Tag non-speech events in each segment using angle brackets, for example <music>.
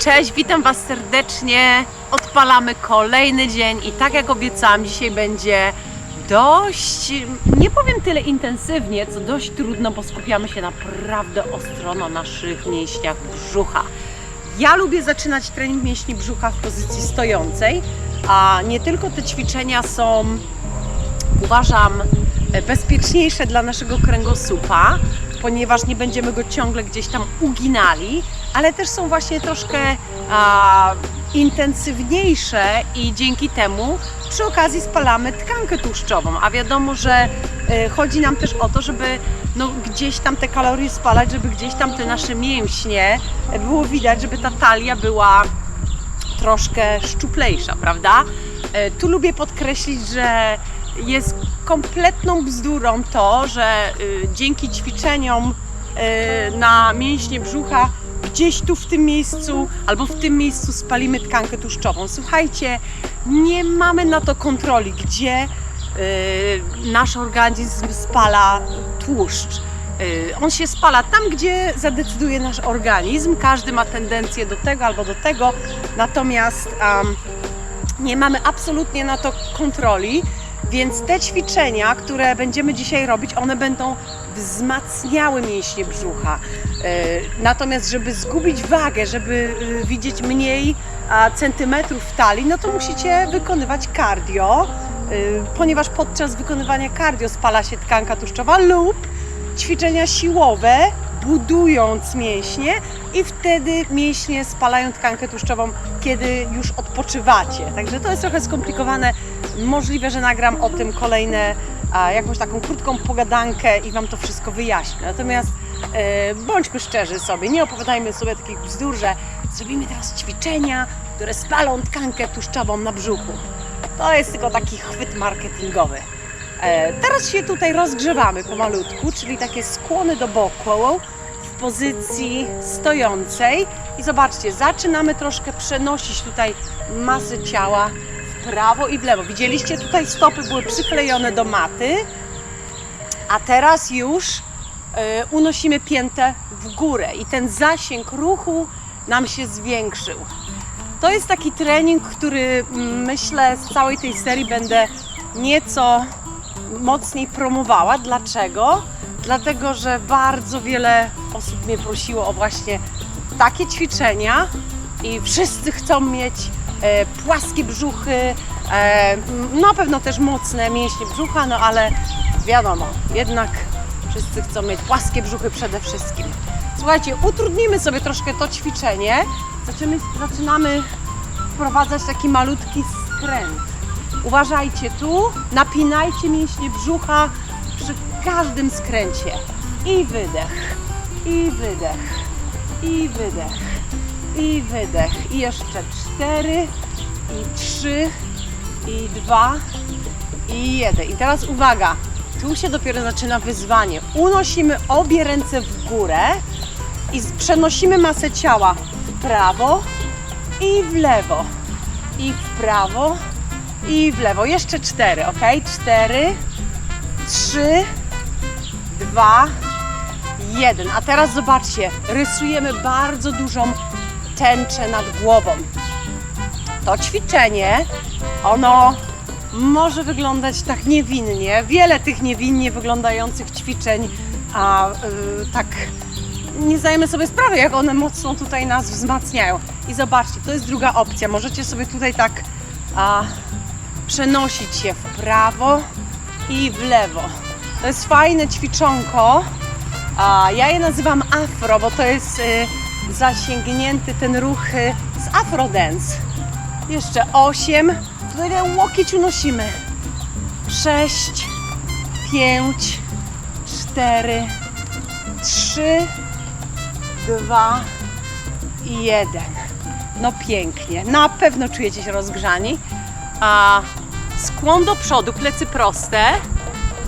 Cześć, witam Was serdecznie. Odpalamy kolejny dzień i tak jak obiecałam, dzisiaj będzie dość, nie powiem tyle intensywnie, co dość trudno, bo skupiamy się naprawdę ostro na naszych mięśniach brzucha. Ja lubię zaczynać trening mięśni brzucha w pozycji stojącej, a nie tylko te ćwiczenia są uważam e, bezpieczniejsze dla naszego kręgosłupa, ponieważ nie będziemy go ciągle gdzieś tam uginali, ale też są właśnie troszkę a, intensywniejsze i dzięki temu przy okazji spalamy tkankę tłuszczową, a wiadomo, że e, chodzi nam też o to, żeby no, gdzieś tam te kalorie spalać, żeby gdzieś tam te nasze mięśnie e, było widać, żeby ta talia była troszkę szczuplejsza, prawda? Tu lubię podkreślić, że jest kompletną bzdurą to, że y, dzięki ćwiczeniom y, na mięśnie brzucha gdzieś tu w tym miejscu albo w tym miejscu spalimy tkankę tłuszczową. Słuchajcie, nie mamy na to kontroli, gdzie y, nasz organizm spala tłuszcz. Y, On się spala tam, gdzie zadecyduje nasz organizm. Każdy ma tendencję do tego albo do tego, natomiast um, nie mamy absolutnie na to kontroli, więc te ćwiczenia, które będziemy dzisiaj robić, one będą wzmacniały mięśnie brzucha. E, Natomiast, żeby zgubić wagę, żeby e, widzieć mniej centymetrów w talii, no to musicie wykonywać cardio, e, ponieważ podczas wykonywania cardio spala się tkanka tłuszczowa lub ćwiczenia siłowe, budując mięśnie i wtedy mięśnie spalają tkankę tłuszczową, kiedy już odpoczywacie. Także to jest trochę skomplikowane. Możliwe, że nagram o tym kolejne, a, jakąś taką krótką pogadankę i Wam to wszystko wyjaśnię. Natomiast e, bądźmy szczerzy sobie, nie opowiadajmy sobie takich bzdur, że zrobimy teraz ćwiczenia, które spalą tkankę tłuszczową na brzuchu. To jest tylko taki chwyt marketingowy. E, Teraz się tutaj rozgrzewamy pomalutku, czyli takie skłony do boku pozycji stojącej. I zobaczcie, zaczynamy troszkę przenosić tutaj masę ciała w prawo i w lewo. Widzieliście, tutaj stopy były przyklejone do maty, a teraz już e, unosimy piętę w górę i ten zasięg ruchu nam się zwiększył. To jest taki trening, który mm, myślę z całej tej serii będę nieco mocniej promowała. Dlaczego? Dlatego, że bardzo wiele osób mnie prosiło o właśnie takie ćwiczenia i wszyscy chcą mieć e, płaskie brzuchy, e, na pewno też mocne mięśnie brzucha, no ale wiadomo, jednak wszyscy chcą mieć płaskie brzuchy przede wszystkim. Słuchajcie, utrudnimy sobie troszkę to ćwiczenie. Zaczynamy, zaczynamy wprowadzać taki malutki skręt. Uważajcie tu, napinajcie mięśnie brzucha przy każdym skręcie. I wydech, i wydech, i wydech, i wydech. I jeszcze cztery, i trzy, i dwa, i jeden. I teraz uwaga, tu się dopiero zaczyna wyzwanie. Unosimy obie ręce w górę i przenosimy masę ciała w prawo i w lewo. I w prawo i w lewo. Jeszcze cztery, ok? Cztery, trzy, dwa, jeden. A teraz zobaczcie, rysujemy bardzo dużą tęczę nad głową. To ćwiczenie, ono może wyglądać tak niewinnie. Wiele tych niewinnie wyglądających ćwiczeń, a y, tak nie zdajemy sobie sprawy, jak one mocno tutaj nas wzmacniają. I zobaczcie, to jest druga opcja. Możecie sobie tutaj tak a, przenosić się w prawo i w lewo. To jest fajne ćwiczonko. A, ja je nazywam afro, bo to jest y, zasięgnięty ten ruch y, z afro dance. Jeszcze osiem. Tutaj ten łokieć unosimy. Sześć, pięć, cztery, trzy, dwa i jeden. No pięknie. Na pewno czujecie się rozgrzani. A skłon do przodu, plecy proste.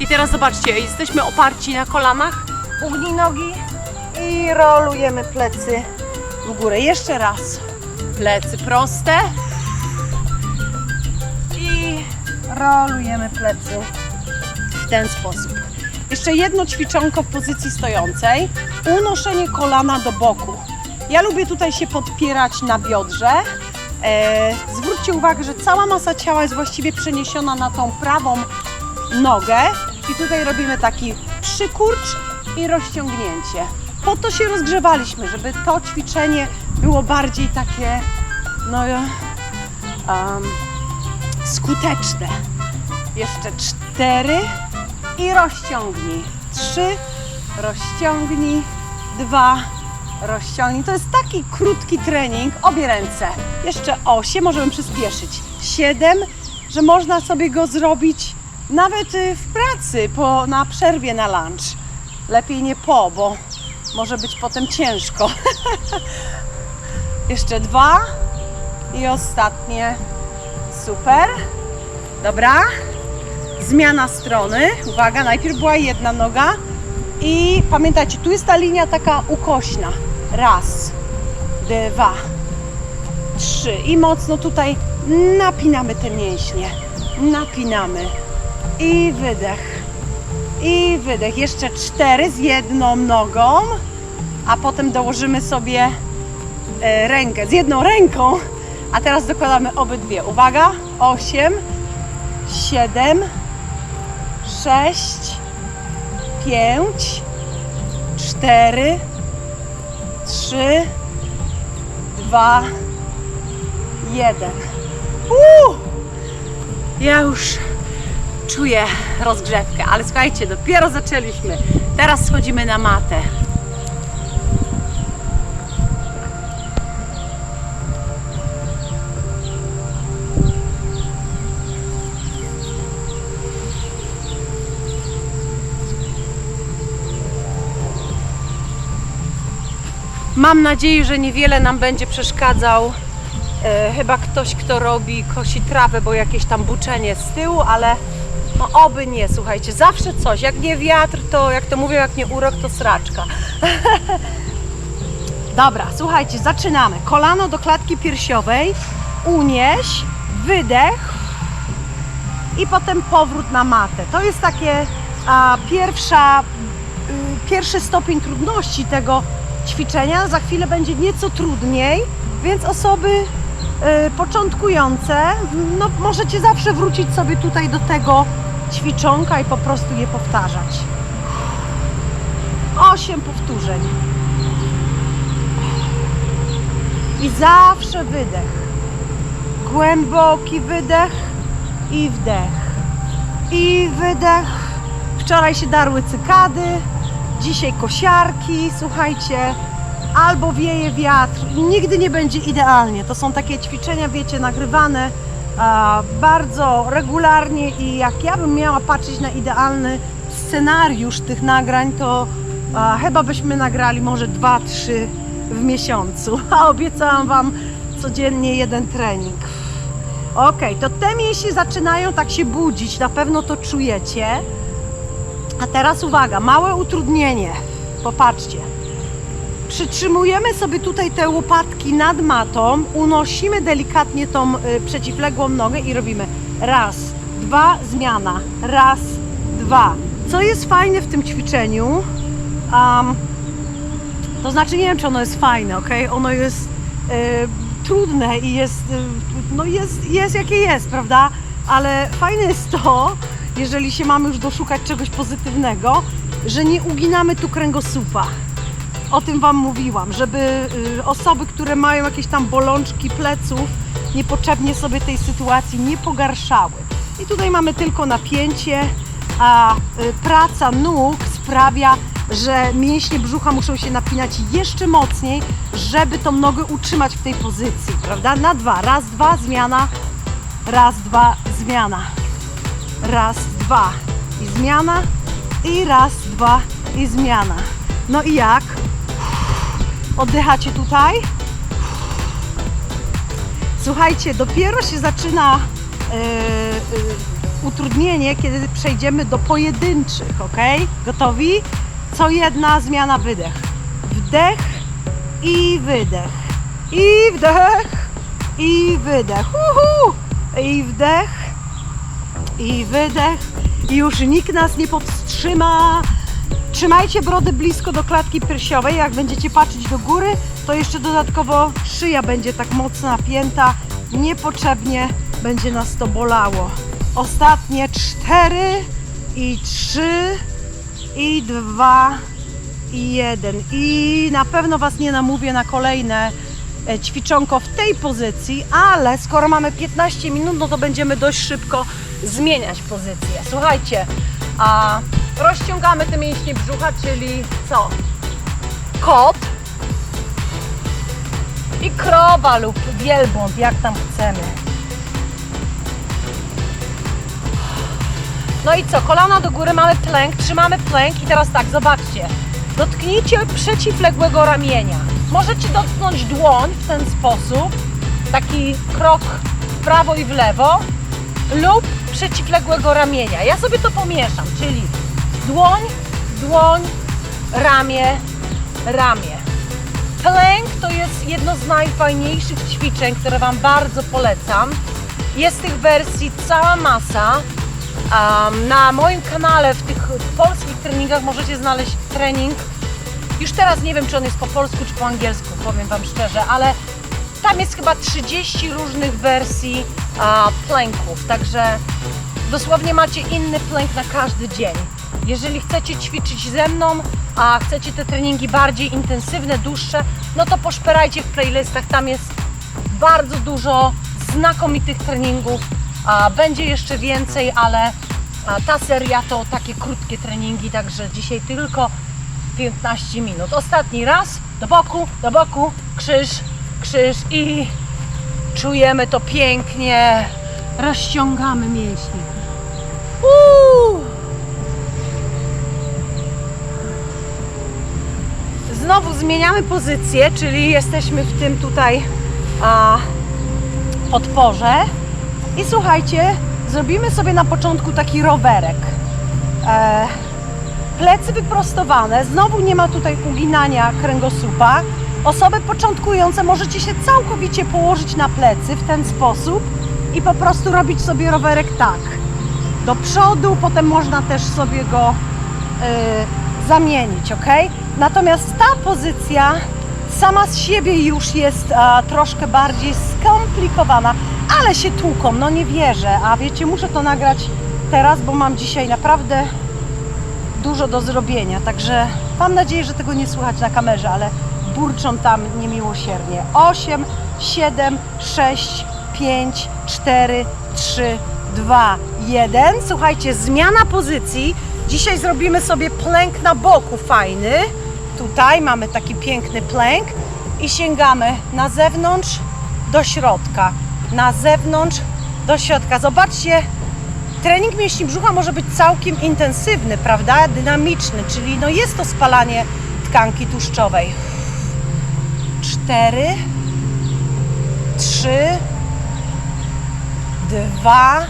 I teraz zobaczcie, jesteśmy oparci na kolanach. Ugnij nogi i rolujemy plecy w górę. Jeszcze raz. Plecy proste. I rolujemy plecy w ten sposób. Jeszcze jedno ćwiczonko w pozycji stojącej. Unoszenie kolana do boku. Ja lubię tutaj się podpierać na biodrze. E, zwróćcie uwagę, że cała masa ciała jest właściwie przeniesiona na tą prawą nogę. I tutaj robimy taki przykurcz i rozciągnięcie. Po to się rozgrzewaliśmy, żeby to ćwiczenie było bardziej takie, no, um, skuteczne. Jeszcze cztery i rozciągnij. Trzy, rozciągnij. Dwa, rozciągnij. To jest taki krótki trening. Obie ręce. Jeszcze osiem, możemy przyspieszyć. Siedem, że można sobie go zrobić nawet y, w pracy, po, na przerwie na lunch. Lepiej nie po, bo może być potem ciężko. <laughs> Jeszcze dwa i ostatnie. Super. Dobra. Zmiana strony. Uwaga, najpierw była jedna noga. I pamiętajcie, tu jest ta linia taka ukośna. Raz, dwa, trzy. I mocno tutaj napinamy te mięśnie. Napinamy. I wydech. I wydech. Jeszcze cztery z jedną nogą. A potem dołożymy sobie e, rękę z jedną ręką. A teraz dokładamy obydwie. Uwaga. Osiem, siedem, sześć, pięć, cztery, trzy, dwa, jeden. Uuu! Ja już czuję rozgrzewkę, ale słuchajcie, dopiero zaczęliśmy. Teraz schodzimy na matę. Mam nadzieję, że niewiele nam będzie przeszkadzał e, chyba ktoś, kto robi, kosi trawę, bo jakieś tam buczenie z tyłu, ale oby nie, słuchajcie, zawsze coś. Jak nie wiatr, to jak to mówią, jak nie urok, to sraczka. <laughs> Dobra, słuchajcie, zaczynamy. Kolano do klatki piersiowej, unieś, wydech i potem powrót na matę. To jest takie a, pierwsza, y, pierwszy stopień trudności tego ćwiczenia. Za chwilę będzie nieco trudniej, więc osoby y, początkujące, no możecie zawsze wrócić sobie tutaj do tego ćwiczonka i po prostu je powtarzać. 8 powtórzeń. I zawsze wydech. Głęboki wydech i wdech. I wydech. Wczoraj się darły cykady, dzisiaj kosiarki, słuchajcie, albo wieje wiatr. Nigdy nie będzie idealnie. To są takie ćwiczenia, wiecie, nagrywane bardzo regularnie i jak ja bym miała patrzeć na idealny scenariusz tych nagrań, to chyba byśmy nagrali może dwa, trzy w miesiącu. <laughs> A obiecałam Wam codziennie jeden trening. Ok, to te mięśnie zaczynają tak się budzić, na pewno to czujecie. A teraz uwaga, małe utrudnienie. Popatrzcie. Przytrzymujemy sobie tutaj te łopatki nad matą, unosimy delikatnie tą y, przeciwległą nogę i robimy raz, dwa, zmiana, raz, dwa. Co jest fajne w tym ćwiczeniu, um, to znaczy nie wiem, czy ono jest fajne, ok? Ono jest y, trudne i jest, y, no jest, jest jakie jest, prawda? Ale fajne jest to, jeżeli się mamy już doszukać czegoś pozytywnego, że nie uginamy tu kręgosłupa. O tym Wam mówiłam, żeby y, osoby, które mają jakieś tam bolączki pleców, niepotrzebnie sobie tej sytuacji nie pogarszały. I tutaj mamy tylko napięcie, a y, praca nóg sprawia, że mięśnie brzucha muszą się napinać jeszcze mocniej, żeby tą nogę utrzymać w tej pozycji, prawda? Na dwa, raz, dwa, zmiana, raz, dwa, zmiana, raz, dwa i zmiana i raz, dwa i zmiana. No i jak? Oddychacie tutaj. Słuchajcie, dopiero się zaczyna e, e, utrudnienie, kiedy przejdziemy do pojedynczych, ok? Gotowi? Co jedna zmiana wydech. Wdech i wydech. I wdech i wydech. Uhu! I wdech i wydech. I już nikt nas nie powstrzyma. Trzymajcie brody blisko do klatki piersiowej. Jak będziecie patrzeć do góry, to jeszcze dodatkowo szyja będzie tak mocno napięta. Niepotrzebnie będzie nas to bolało. Ostatnie cztery i trzy i dwa i jeden. I na pewno Was nie namówię na kolejne e, ćwiczonko w tej pozycji, ale skoro mamy 15 minut, no to będziemy dość szybko zmieniać pozycję. Słuchajcie, a rozciągamy te mięśnie brzucha, czyli co? Kot i krowa lub wielbłąd, jak tam chcemy. No i co? Kolana do góry, mamy plęk, trzymamy plęk i teraz tak, zobaczcie. Dotknijcie przeciwległego ramienia. Możecie dotknąć dłoń w ten sposób, taki krok w prawo i w lewo, lub przeciwległego ramienia. Ja sobie to pomieszam, czyli dłoń, dłoń, ramię, ramię. Plank to jest jedno z najfajniejszych ćwiczeń, które Wam bardzo polecam. Jest tych wersji cała masa. Um, na moim kanale w tych polskich treningach możecie znaleźć trening. Już teraz nie wiem, czy on jest po polsku, czy po angielsku, powiem Wam szczerze, ale tam jest chyba 30 różnych wersji a, planków, także dosłownie macie inny plank na każdy dzień. Jeżeli chcecie ćwiczyć ze mną, a chcecie te treningi bardziej intensywne, dłuższe, no to poszperajcie w playlistach, tam jest bardzo dużo znakomitych treningów. Będzie jeszcze więcej, ale ta seria to takie krótkie treningi, także dzisiaj tylko 15 minut. Ostatni raz, do boku, do boku, krzyż, krzyż i czujemy to pięknie. Rozciągamy mięśnie. Znowu zmieniamy pozycję, czyli jesteśmy w tym tutaj a, podporze. I słuchajcie, zrobimy sobie na początku taki rowerek. E, plecy wyprostowane, znowu nie ma tutaj uginania kręgosłupa. Osoby początkujące możecie się całkowicie położyć na plecy w ten sposób i po prostu robić sobie rowerek tak. Do przodu, potem można też sobie go y, zamienić, ok? Natomiast ta pozycja sama z siebie już jest a, troszkę bardziej skomplikowana, ale się tłuką, no nie wierzę. A wiecie, muszę to nagrać teraz, bo mam dzisiaj naprawdę dużo do zrobienia, także mam nadzieję, że tego nie słychać na kamerze, ale burczą tam niemiłosiernie. 8, 7, 6, 5, 4, 3, 2, 1. Słuchajcie, zmiana pozycji. Dzisiaj zrobimy sobie plank na boku fajny. Tutaj mamy taki piękny plank i sięgamy na zewnątrz do środka. Na zewnątrz do środka. Zobaczcie, trening mięśni brzucha może być całkiem intensywny, prawda? Dynamiczny, czyli no jest to spalanie tkanki tłuszczowej. Cztery, trzy, dwa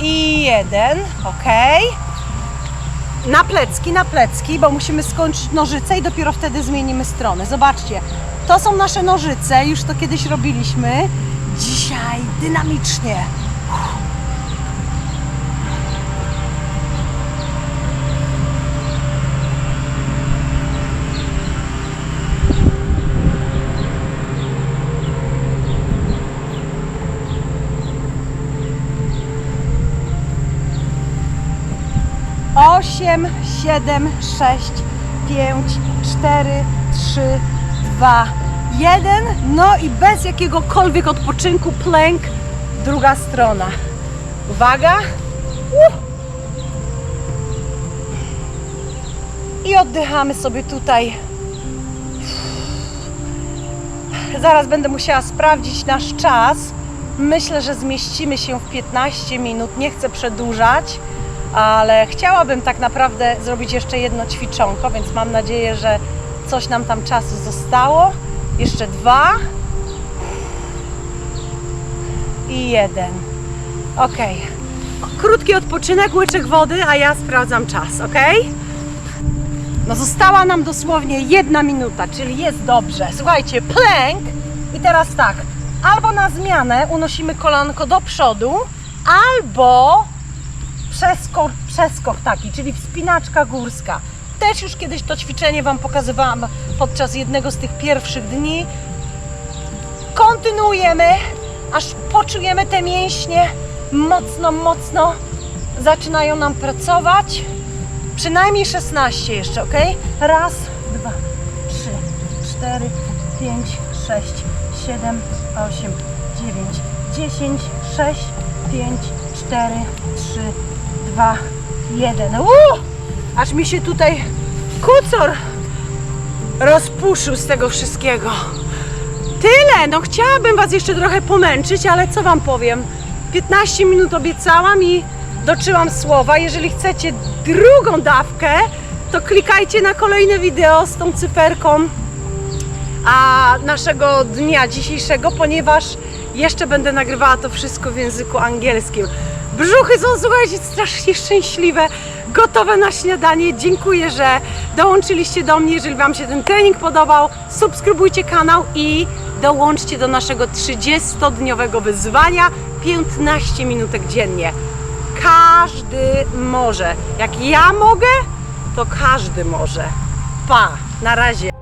i jeden. Ok na plecki, na plecki, bo musimy skończyć nożyce i dopiero wtedy zmienimy stronę. Zobaczcie, to są nasze nożyce, już to kiedyś robiliśmy. Dzisiaj dynamicznie. Uff. 7, 6, 5, 4, 3, 2, 1. No i bez jakiegokolwiek odpoczynku plęk, druga strona. Uwaga. Uh. I oddychamy sobie tutaj. Zaraz będę musiała sprawdzić nasz czas. Myślę, że zmieścimy się w 15 minut. Nie chcę przedłużać ale chciałabym tak naprawdę zrobić jeszcze jedno ćwiczonko, więc mam nadzieję, że coś nam tam czasu zostało. Jeszcze dwa. I jeden. Ok. Krótki odpoczynek, łyczek wody, a ja sprawdzam czas, ok? No została nam dosłownie jedna minuta, czyli jest dobrze. Słuchajcie, plank i teraz tak, albo na zmianę unosimy kolanko do przodu albo przeskok, przeskok taki, czyli wspinaczka górska. Też już kiedyś to ćwiczenie Wam pokazywałam podczas jednego z tych pierwszych dni. Kontynuujemy, aż poczujemy te mięśnie mocno, mocno zaczynają nam pracować. Przynajmniej 16 jeszcze, ok? Raz, dwa, trzy, cztery, pięć, sześć, siedem, osiem, dziewięć, dziesięć, sześć, pięć, cztery, trzy, dwa, jeden. Uuu! Aż mi się tutaj kucor rozpuszył z tego wszystkiego. Tyle, no chciałabym Was jeszcze trochę pomęczyć, ale co Wam powiem? 15 minut obiecałam i doczyłam słowa. Jeżeli chcecie drugą dawkę, to klikajcie na kolejne wideo z tą cyferką a naszego dnia dzisiejszego, ponieważ jeszcze będę nagrywała to wszystko w języku angielskim. Brzuchy są, słuchajcie, strasznie szczęśliwe, gotowe na śniadanie. Dziękuję, że dołączyliście do mnie. Jeżeli Wam się ten trening podobał, subskrybujcie kanał i dołączcie do naszego 30-dniowego wyzwania 15 minutek dziennie. Każdy może. Jak ja mogę, to każdy może. Pa, na razie.